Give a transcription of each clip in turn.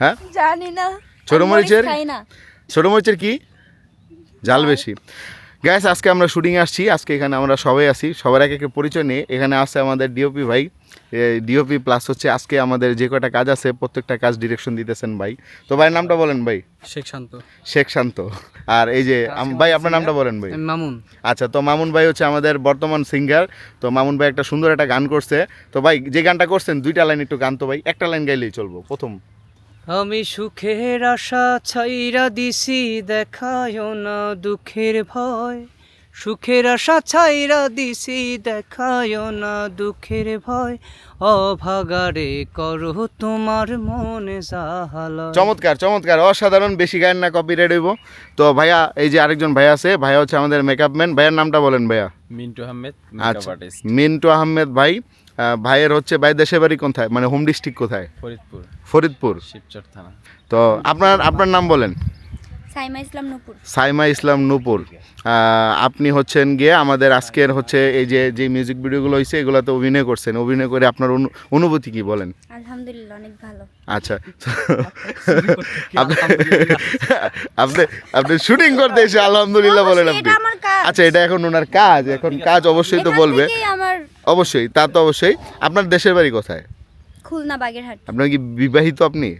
হ্যাঁ? জানি না। ছোট মরিচের? ছোটো মরিচের কি? জাল বেশি। গ্যাস আজকে আমরা শুটিংয়ে আসছি। আজকে এখানে আমরা সবাই আছি। সবার এক একে পরিচয় নিয়ে এখানে আছে আমাদের ডিওপি ভাই। ডিওপি প্লাস হচ্ছে আজকে আমাদের যে কটা কাজ আছে প্রত্যেকটা কাজ ডিরেকশন দিতেছেন ভাই। তো ভাইয়ের নামটা বলেন ভাই। শেখ শান্ত। শেখ শান্ত। আর এই যে ভাই আপনার নামটা বলেন ভাই। মামুন। আচ্ছা তো মামুন ভাই হচ্ছে আমাদের বর্তমান সিঙ্গার তো মামুন ভাই একটা সুন্দর একটা গান করছে। তো ভাই যে গানটা করছেন দুইটা লাইন একটু গান তো ভাই একটা লাইন গাইলেই চলবো। প্রথম। আমি সুখের আশা ছাইরা দিছি দেখায় না দুঃখের ভয়। সুখের আশা ছাইরা দিছি দেখায় না দুঃখের ভয়। অভাগারে করো তোমার মনে জাহালা চমৎকার চমৎকার অসাধারণ বেশি গায়ের না কপি রেড হইব। তো ভাইয়া এই যে আরেকজন ভাইয়া আছে ভাইয়া হচ্ছে আমাদের মেকআপ ম্যান ভাইয়ের নামটা বলেন ভাইয়া। মিন্টু আহমেদ আচ্ছা মিন্টু আহমেদ ভাই। ভাইয়ের হচ্ছে ভাই দেশের বাড়ি কোথায়? মানে হোম ডিস্ট্রিক্ট কোথায়? ফরিদপুর। ফরিদপুর। শিবচর থানা। তো আপনার আপনার নাম বলেন। সাইমা ইসলাম নূপুর। সাইমা ইসলাম নূপুর। আপনি হচ্ছেন গিয়ে আমাদের আজকের হচ্ছে এই যে যে মিউজিক ভিডিওগুলো হয়েছে এগুলোতে অভিনয় করছেন। অভিনয় করে আপনার অনু- অনুভূতি কি বলেন? আলহামদুলিল্লাহ অনেক ভালো। আচ্ছা। আপনি আপনি শুটিং করতে এসে আলহামদুলিল্লাহ বলেন আপনি। এটা আমার কাজ। আচ্ছা এটা এখন ওনার কাজ। এখন কাজ অবশ্যই তো বলবে। অবশ্যই তা তো অবশ্যই। আপনার দেশের বাড়ি কোথায়? খুলনা বাগেরহাট। আপনার কি বিবাহিত আপনি?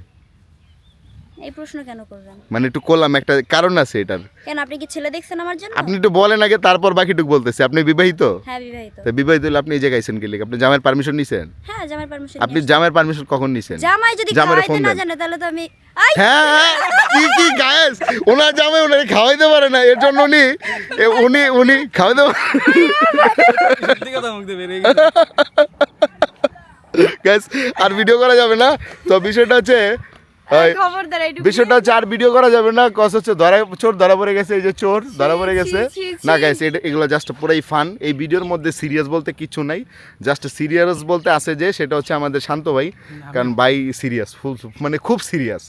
এই প্রশ্ন কেন করবেন মানে একটু করলাম একটা কারণ আছে এটার। কেন আপনি কি ছেলে দেখছেন আমার জন্য? আপনি একটু বলেন আগে তারপর বাকিটুকু বলতেছে। আপনি বিবাহিত? হ্যাঁ বিবাহিত। তো বিবাহিত হলে আপনি এই জায়গায় আইছেন কি? আপনি জামাইয়ের পারমিশন নিছেন? হ্যাঁ জামাই পারমিশন আপনি জামাইয়ের পারমিশন কখন নিছেন? জামাই যদি খাওয়াইতে না জানে তাহলে তো আমি হ্যাঁ হ্যাঁ, কি কি গায়েস ওনার জামাই ওনারে খাওয়াইতে পারে না এর জন্য উনি উনি উনি খাওয়াইতে পারে গ্যাস আর ভিডিও করা যাবে না। তো বিষয়টা হচ্ছে বিষয়টা হচ্ছে আর ভিডিও করা যাবে না কস হচ্ছে ধরা চোর ধরা পড়ে গেছে এই যে চোর ধরা পড়ে গেছে। না ছি। গাইস এটা এগুলো জাস্ট পুরাই ফান এই ভিডিওর মধ্যে সিরিয়াস বলতে কিছু নাই। জাস্ট সিরিয়াস বলতে আছে যে সেটা হচ্ছে আমাদের শান্ত ভাই। কারণ ভাই সিরিয়াস ফুল মানে খুব সিরিয়াস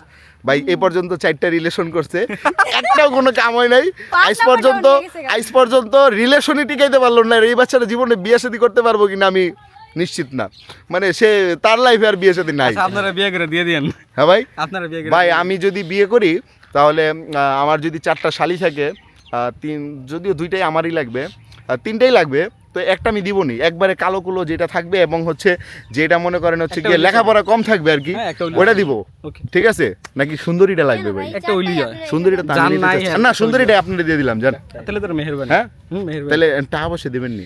ভাই এ পর্যন্ত চারটা রিলেশন করছে। একটাও কোনো কাম হয় নাই। নাম্বার পর্যন্ত। আইস পর্যন্ত রিলেশনই টিকাইতে পারল না। এই বাচ্চাটা জীবনে বিয়ে শাদী করতে পারব কিনা আমি নিশ্চিত না। মানে সে তার লাইফে আর বিয়ে শাদী নাই। আচ্ছা, আপনারা বিয়ে করে দিয়ে দিয়েন। হ্যাঁ ভাই? আপনারা বিয়ে ভাই আমি যদি বিয়ে করি তাহলে আমার যদি চারটা শালি থাকে তিন যদিও দুইটাই আমারই লাগবে তিনটাই লাগবে তো একটা আমি দিবনি একবারে কালো কুলো যেটা থাকবে এবং হচ্ছে যেটা মনে করেন হচ্ছে গিয়ে লেখাপড়া কম থাকবে আর কি হ্যাঁ, একটা ওটা দিব। ঠিক আছে? নাকি সুন্দরীটা লাগবে ভাই? একটা ওইলি হয়। সুন্দরীটা তো না সুন্দরীটা আপনারা দিয়ে দিলাম জান। তাহলে তোর মেহেরবানি। হ্যাঁ? মেহেরবানি। তাহলে টাকা পয়সা দেবেন নি।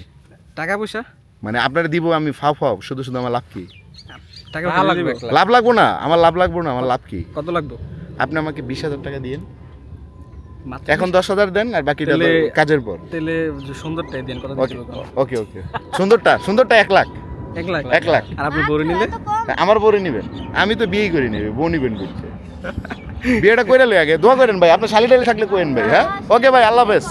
টাকা পয়সা? মানে আপনারা দিব আমি ফাও ফাও শুধু শুধু আমার লাভ কি? লাভ লাগবো না আমার লাভ লাগবো না আমার লাভ কি? কত লাগবে? আপনি আমাকে বিশ হাজার টাকা দিন এখন দশ হাজার দেন আর বাকিটা কাজের পর। তাহলে যে সুন্দরটাই দেন ওকে ওকে ওকে। সুন্দরটা সুন্দরটা এক লাখ। এক লাখ? এক লাখ। আর আপনি বড় নিলে? আমার বউরে নিবেন। আমি তো বিয়েই করে নিবে বউ নিবেন করতে বিয়েটা করে লই আগে দোয়া করেন ভাই আপনার শালি টালি থাকলে কোয়েন ভাই হ্যাঁ? ওকে ভাই আল্লাহ হাফেজ।